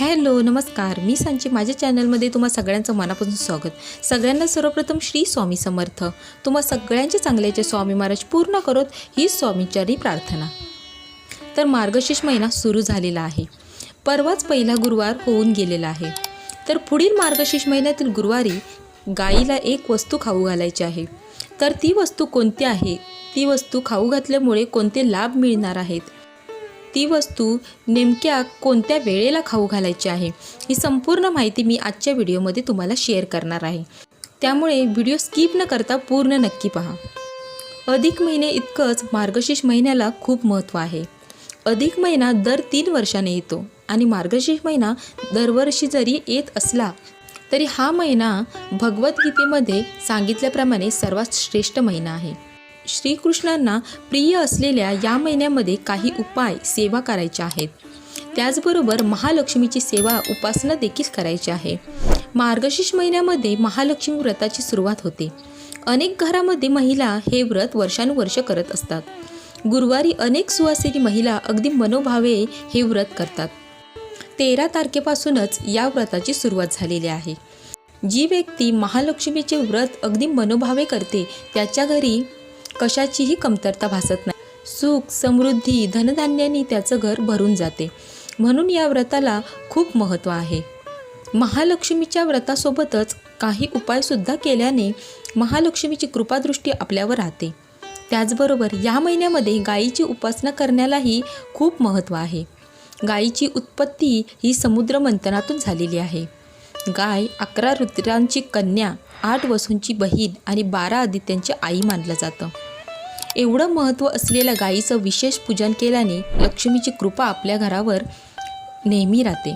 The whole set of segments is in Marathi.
हॅलो नमस्कार. मी सांची. माझ्या चॅनलमध्ये तुम्हा सगळ्यांचं मनापासून स्वागत. सगळ्यांना सर्वप्रथम श्री स्वामी समर्थ. तुम्हा सगळ्यांच्या चांगल्याचे स्वामी महाराज पूर्ण करोत ही स्वामीचारी प्रार्थना. तर मार्गशीर्ष महिना सुरू झालेला आहे. परवाच पहिला गुरुवार होऊन गेलेला आहे. तर पुढील मार्गशीर्ष महिन्यातील गुरुवारी गाईला एक वस्तू खाऊ घालायची आहे. तर ती वस्तू कोणती आहे? ती वस्तू खाऊ घातल्यामुळे कोणते लाभ मिळणार आहेत? ती वस्तू नेमक्या कोणत्या वेळेला खाऊ घालायची आहे ही संपूर्ण माहिती मी आजच्या व्हिडिओमध्ये तुम्हाला शेअर करणार आहे. त्यामुळे व्हिडिओ स्किप न करता पूर्ण नक्की पहा. अधिक महिने इतकंच मार्गशीर्ष महिन्याला खूप महत्त्व आहे. अधिक महिना दर तीन वर्षाने येतो आणि मार्गशीर्ष महिना दरवर्षी जरी येत असला तरी हा महिना भगवद्गीतेमध्ये सांगितल्याप्रमाणे सर्वात श्रेष्ठ महिना आहे. श्रीकृष्णांना प्रिय असलेल्या या महिन्यामध्ये काही उपाय सेवा करायच्या आहेत. त्याचबरोबर महालक्ष्मीची सेवा उपासना देखील करायची आहे. मार्गशीर्ष महिन्यामध्ये महालक्ष्मी व्रताची सुरुवात होते. अनेक घरामध्ये महिला हे व्रत वर्षानुवर्ष करत असतात. गुरुवारी अनेक सुवासिनी महिला अगदी मनोभावे हे व्रत करतात. तेरा तारखेपासूनच या व्रताची सुरुवात झालेली आहे. जी व्यक्ती महालक्ष्मीचे व्रत अगदी मनोभावे करते त्याच्या घरी कशाचीही कमतरता भासत नाही. सुख समृद्धी धनधान्याने त्याचं घर भरून जाते. म्हणून या व्रताला खूप महत्त्व आहे. महालक्ष्मीच्या व्रतासोबतच काही उपायसुद्धा केल्याने महालक्ष्मीची कृपादृष्टी आपल्यावर राहते. त्याचबरोबर या महिन्यामध्ये गायीची उपासना करण्यालाही खूप महत्त्व आहे. गायीची उत्पत्ती ही समुद्र मंथनातून झालेली आहे. गाय अकरा रुद्रांची कन्या आठ वसूंची बहीण आणि बारा आदित्यांची आई मानलं जातं. एवढं महत्त्व असलेल्या गायीचं विशेष पूजन केल्याने लक्ष्मीची कृपा आपल्या घरावर नेहमी राहते.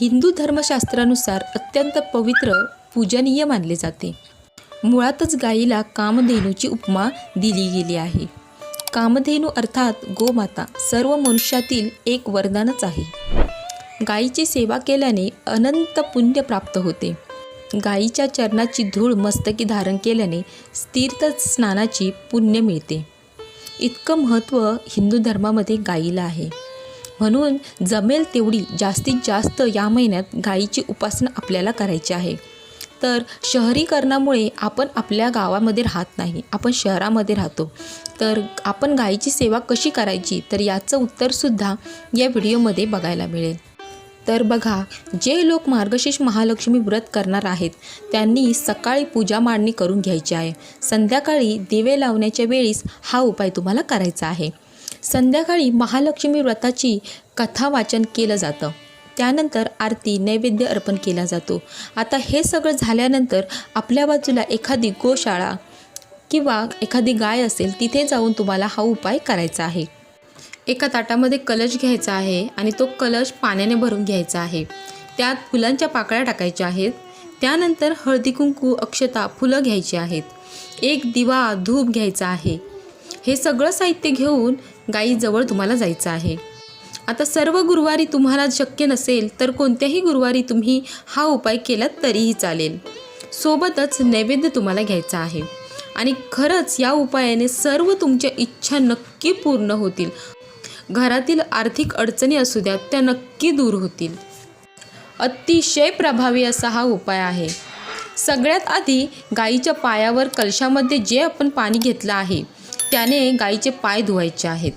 हिंदू धर्मशास्त्रानुसार अत्यंत पवित्र पूजनीय मानले जाते. मुळातच गायीला कामधेनूची उपमा दिली गेली आहे. कामधेनू अर्थात गोमाता सर्व मनुष्यातील एक वरदानच आहे. गायीची सेवा केल्याने अनंत पुण्य प्राप्त होते. गायीच्या चरणाची धूळ मस्तकी धारण केल्याने तीर्थ स्नानाची पुण्य मिळते. इतकं महत्त्व हिंदू धर्मामध्ये गायीला आहे. म्हणून जमेल तेवढी जास्तीत जास्त या महिन्यात गायीची उपासना आपल्याला करायची आहे. तर शहरीकरणामुळे आपण आपल्या गावामध्ये राहत नाही आपण शहरामध्ये राहतो. तर आपण गायीची सेवा कशी करायची तर याचं उत्तरसुद्धा या व्हिडिओमध्ये बघायला मिळेल. तर बघा जे लोक मार्गशीर्ष महालक्ष्मी व्रत करणार आहेत त्यांनी सकाळी पूजा मांडणी करून घ्यायची आहे. संध्याकाळी दिवे लावण्याच्या वेळीस हा उपाय तुम्हाला करायचा आहे. संध्याकाळी महालक्ष्मी व्रताची कथा वाचन केलं जातं. त्यानंतर आरती नैवेद्य अर्पण केला जातो. आता हे सगळं झाल्यानंतर आपल्या बाजूला एखादी गोशाळा किंवा एखादी गाय असेल तिथे जाऊन तुम्हाला हा उपाय करायचा आहे. एका ताटामध्ये कलश घ्यायचा आहे आणि तो कलश पाण्याने भरून घ्यायचा आहे. त्यात फुलांच्या पाकळ्या टाकायच्या आहेत. त्यानंतर हळदी कुंकू अक्षता फुलं घ्यायची आहेत. एक दिवा धूप घ्यायचा आहे. हे सगळं साहित्य घेऊन गाईजवळ तुम्हाला जायचं आहे. आता सर्व गुरुवारी तुम्हाला शक्य नसेल तर कोणत्याही गुरुवारी तुम्ही हा उपाय केला तरीही चालेल. सोबतच नैवेद्य तुम्हाला घ्यायचा आहे. आणि खरंच या उपायाने सर्व तुमच्या इच्छा नक्की पूर्ण होतील. घरातील आर्थिक अडचणी असू द्यात त्या नक्की दूर होतील. अतिशय प्रभावी असा हा उपाय आहे. सगळ्यात आधी गाईच्या पायावर कलशामध्ये जे आपण पाणी घेतलं आहे त्याने गाईचे पाय धुवायचे आहेत.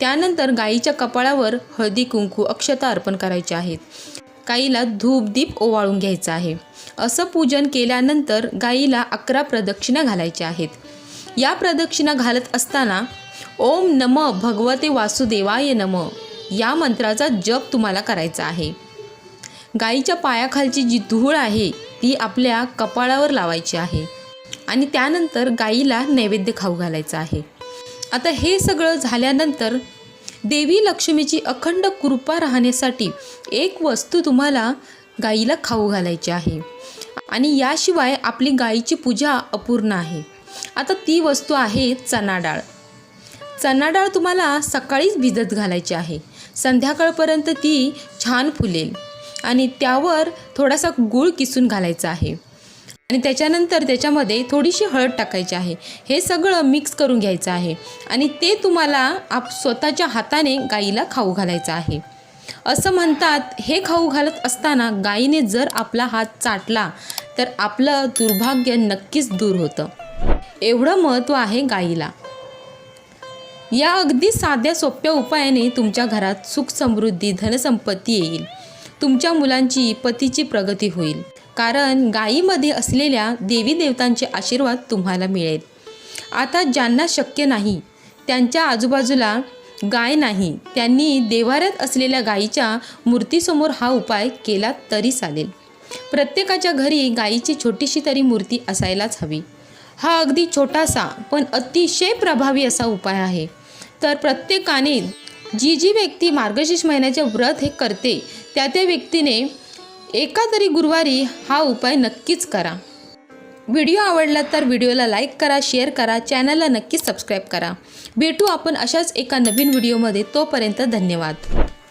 त्यानंतर गाईच्या कपाळावर हळदी कुंकू अक्षता अर्पण करायचे आहेत. गाईला धूपदीप ओवाळून घ्यायचं आहे. असं पूजन केल्यानंतर गाईला अकरा प्रदक्षिणा घालायच्या आहेत. या प्रदक्षिणा घालत असताना ओम नम भगवते वासुदेवाय नम. या मंत्राचा जप तुम्हाला करायचा आहे. गाईच्या पायाखालची जी धूळ आहे ती आपल्या कपाळावर लावायची आहे. आणि त्यानंतर गाईला नैवेद्य खाऊ घालायचं आहे. आता हे सगळं झाल्यानंतर देवी लक्ष्मीची अखंड कृपा राहण्यासाठी एक वस्तू तुम्हाला गाईला खाऊ घालायची आहे. आणि याशिवाय आपली गाईची पूजा अपूर्ण आहे. आता ती वस्तू आहे चना डाळ. चना डाळ तुम्हाला सकाळीच भिजत घालायची आहे. संध्याकाळपर्यंत ती छान फुलेल. आणि त्यावर थोडासा गूळ किसून घालायचा आहे. आणि त्याच्यानंतर त्याच्यामध्ये थोडीशी हळद टाकायची आहे. हे सगळं मिक्स करून घ्यायचं आहे. आणि ते तुम्हाला आप स्वतःच्या हाताने गाईला खाऊ घालायचं आहे. असं म्हणतात हे खाऊ घालत असताना गायीने जर आपला हात चाटला तर आपलं दुर्भाग्य नक्कीच दूर होतं. एवढं महत्त्व आहे गाईला. या अगदी साध्या सोप्या उपायाने तुमच्या घरात सुख समृद्धी धनसंपत्ती येईल. तुमच्या मुलांची पतीची प्रगती होईल. कारण गायीमध्ये असलेल्या देवी देवतांचे आशीर्वाद तुम्हाला मिळेल. आता ज्यांना शक्य नाही त्यांच्या आजूबाजूला गाय नाही त्यांनी देवाऱ्यात असलेल्या गायीच्या मूर्तीसमोर हा उपाय केला तरी चालेल. प्रत्येकाच्या घरी गायीची छोटीशी तरी मूर्ती असायलाच हवी. हा अगदी छोटासा पण अतिशय प्रभावी असा उपाय आहे. तर प्रत्येकाने जी जी व्यक्ती मार्गशीर्ष महिन्याचे व्रत हे करते त्या त्या व्यक्तीने एका तरी गुरुवारी हा उपाय नक्कीच करा. व्हिडिओ आवडला तर व्हिडिओला लाईक करा शेअर करा चॅनलला नक्कीच सबस्क्राईब करा. भेटू आपण अशाच एका नवीन व्हिडिओमध्ये. तोपर्यंत धन्यवाद.